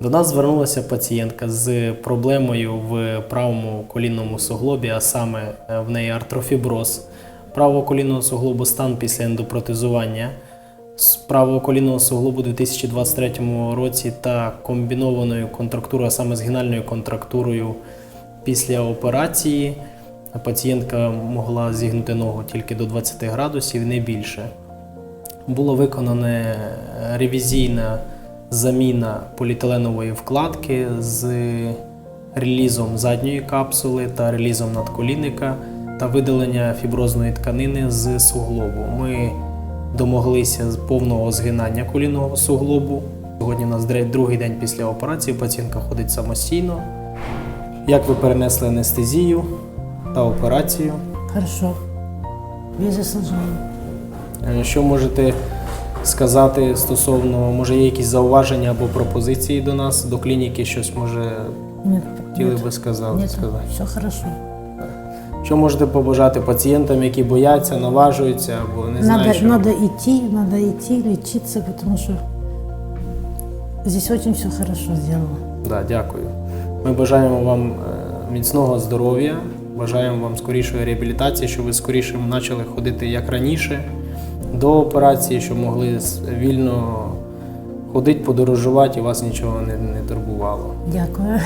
До нас звернулася пацієнтка з проблемою в правому колінному суглобі, а саме е, в неї артрофіброз правого колінного суглобу стан після ендопротезування з правого колінного суглобу у 2023 році та комбінованою контрактурою, а саме згинальною контрактурою після операції. Пацієнтка могла зігнути ногу тільки до 20 градусів, не більше. Було виконане ревізійна заміна поліетиленової вкладки з релізом задньої капсули та релізом надколінника та видалення фіброзної тканини з суглобу. Ми домоглися повного згинання колінного суглобу. Сьогодні у нас другий день після операції. Пацієнтка ходить самостійно. Як ви перенесли анестезію та операцію? Хорошо. Без. Е, Що можете сказати стосовно, може, є якісь зауваження або пропозиції до нас, до клініки, щось може Нет, хотіли нет, би сказати? нет, сказати? все хорошо. Що можете побажати пацієнтам, які бояться, наважуються або не Надо, знають, що надо идти, надо идти, лечиться, потому что здесь очень все хорошо сделано. Да, дякую. Ми бажаємо вам е, міцного здоров'я, бажаємо вам скорішої реабілітації, щоб ви скоріше почали ходити як раніше до операції, щоб могли вільно ходити, подорожувати і вас нічого не, не турбувало. Дякую.